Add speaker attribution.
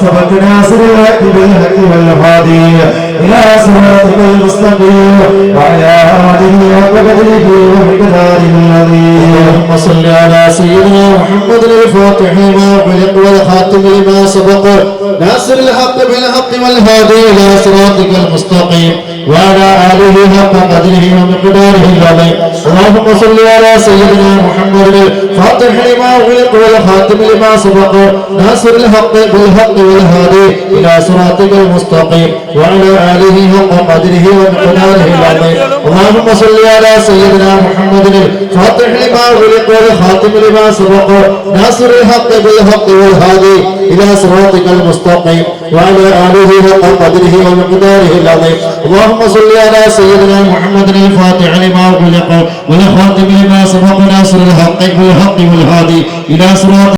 Speaker 1: سبق ناصر الحق بالحق والهادي إلى صراطك المستقيم وعلى آله حق قدره ومقداره العظيم
Speaker 2: اللهم صل على سيدنا محمد الفاتح لما خلق والخاتم لما سبق ناصر الحق بالحق والهادي الى صراطك المستقيم وعلى اله حق قدره ومقداره العظيم اللهم صل على سيدنا محمد الفاتح لما خلق والخاتم لما سبق ناصر الحق بالحق والهادي الى صراطك المستقيم وعلى اله حق قدره ومقداره العظيم. اللهم صل على سيدنا محمد الفاتح لما خلق والخاتم لما سبق ناصر الحق بالحق والهادي الى صراطك المستقيم وعلى اله حق قدره ومقداره العظيم. اللهم صل على سيدنا محمد الفاتح لما خلق والخاتم لما سبق ناصر الحق بالحق والهادي الى صراط